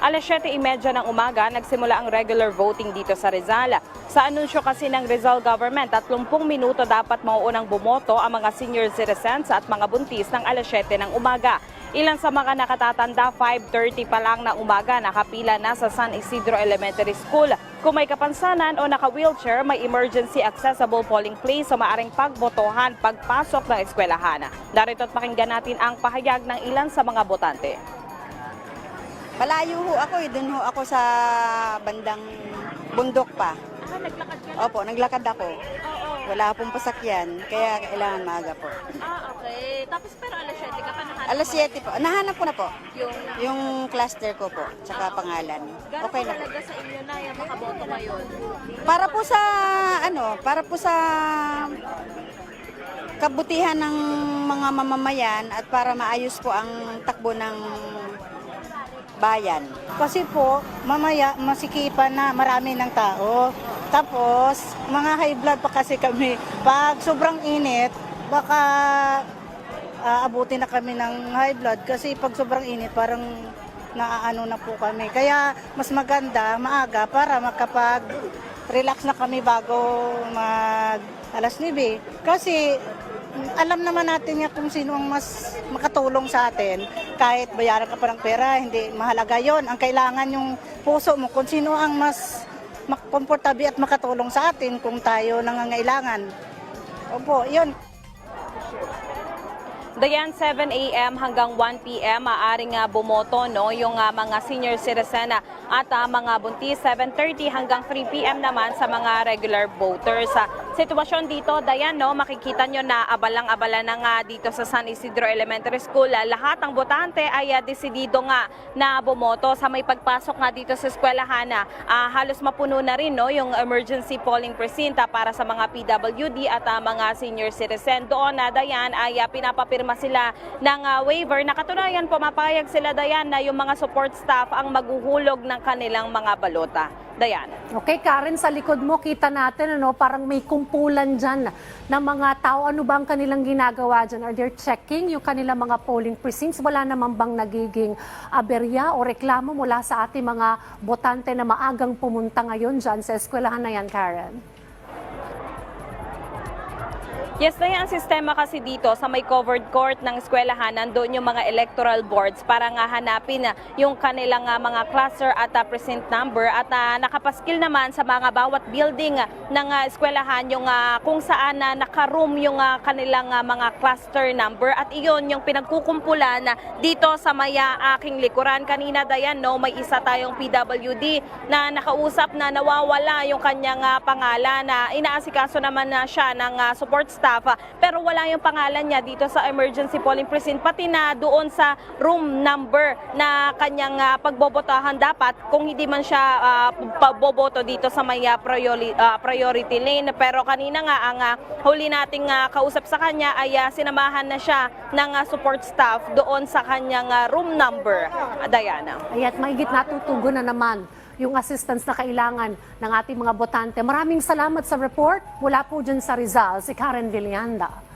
Alas 7.30 ng umaga, nagsimula ang regular voting dito sa Rizal. Sa anunsyo kasi ng Rizal government, 30 minuto dapat mauunang bumoto ang mga senior citizens at mga buntis ng alas 7 ng umaga. Ilan sa mga nakatatanda, 5.30 pa lang na umaga, nakapila na sa San Isidro Elementary School. Kung may kapansanan o naka-wheelchair, may emergency accessible polling place sa maaring pagbotohan pagpasok ng eskwelahan. Narito at pakinggan natin ang pahayag ng ilan sa mga botante. Malayo ho ako eh. Doon ho ako sa bandang bundok pa. Ah, naglakad ka Opo, naglakad ako. Oo. Wala pong pasakyan, kaya kailangan maaga po. Ah, okay. Tapos pero alas 7 ka pa nahanap Alas 7 po. Nahanap ko na po. yung Yung cluster ko po, tsaka pangalan. Okay na po. sa inyo na yung makaboto ngayon? Para po sa, ano, para po sa kabutihan ng mga mamamayan at para maayos po ang takbo ng bayan. Kasi po, mamaya masikipan na marami ng tao. Tapos, mga high blood pa kasi kami. Pag sobrang init, baka aabutin na kami ng high blood. Kasi pag sobrang init, parang naaano na po kami. Kaya mas maganda, maaga, para makapag relax na kami bago mag alas 9. Kasi alam naman natin nga kung sino ang mas makatulong sa atin. Kahit bayaran ka pa ng pera, hindi mahalaga yon. Ang kailangan yung puso mo kung sino ang mas komportable at makatulong sa atin kung tayo nangangailangan. Opo, yun. Dayan, 7 a.m. hanggang 1 p.m. maaaring ah, bumoto no, yung ah, mga senior citizen ah, at ah, mga buntis. 7.30 hanggang 3 p.m. naman sa mga regular voters. Sa sitwasyon dito, Dayan, no, makikita nyo na abalang-abala na nga dito sa San Isidro Elementary School. Ah, Lahat ng botante ay ah, desidido nga na bumoto. Sa may pagpasok nga dito sa eskwelahan, na ah, halos mapuno na rin no, yung emergency polling precinct para sa mga PWD at ah, mga senior citizen. Doon na Dayan ay pinapapirma sila ng ah, waiver. Nakatunayan, pumapayag sila Dayan na yung mga support staff ang maghuhulog ng kanilang mga balota. Dayan. Okay, Karen, sa likod mo, kita natin, ano, parang may kumpulan dyan ng mga tao. Ano ba ang kanilang ginagawa dyan? Are they checking yung kanilang mga polling precincts? Wala naman bang nagiging aberya o reklamo mula sa ating mga botante na maagang pumunta ngayon dyan sa eskwelahan na yan, Karen? Yes, na ang sistema kasi dito sa may covered court ng eskwelahan, nandoon yung mga electoral boards para nga hanapin na yung kanilang ah, mga cluster at ah, precinct number at ah, nakapaskil naman sa mga bawat building ah, ng ah, eskwelahan yung ah, kung saan na nakaroom yung ah, kanilang ah, mga cluster number at iyon yung pinagkukumpulan na dito sa maya aking likuran. Kanina Dayan, no, may isa tayong PWD na nakausap na nawawala yung kanyang ah, pangalan na inaasikaso naman na siya ng ah, support staff ah, pero wala yung pangalan niya dito sa emergency polling precinct pati na doon sa room number na kanyang ah, pagbobotahan dapat kung hindi man siya ah, paboboto dito sa may ah, priority, ah, priority lane. Pero kanina nga ang ah, huli nating ah, kausap sa kanya ay ah, sinamahan na siya ng ah, support staff doon sa kanyang ah, room number. Diana. Ay, at mahigit natutugon na naman yung assistance na kailangan ng ating mga botante. Maraming salamat sa report. Mula po dyan sa Rizal, si Karen Villanda.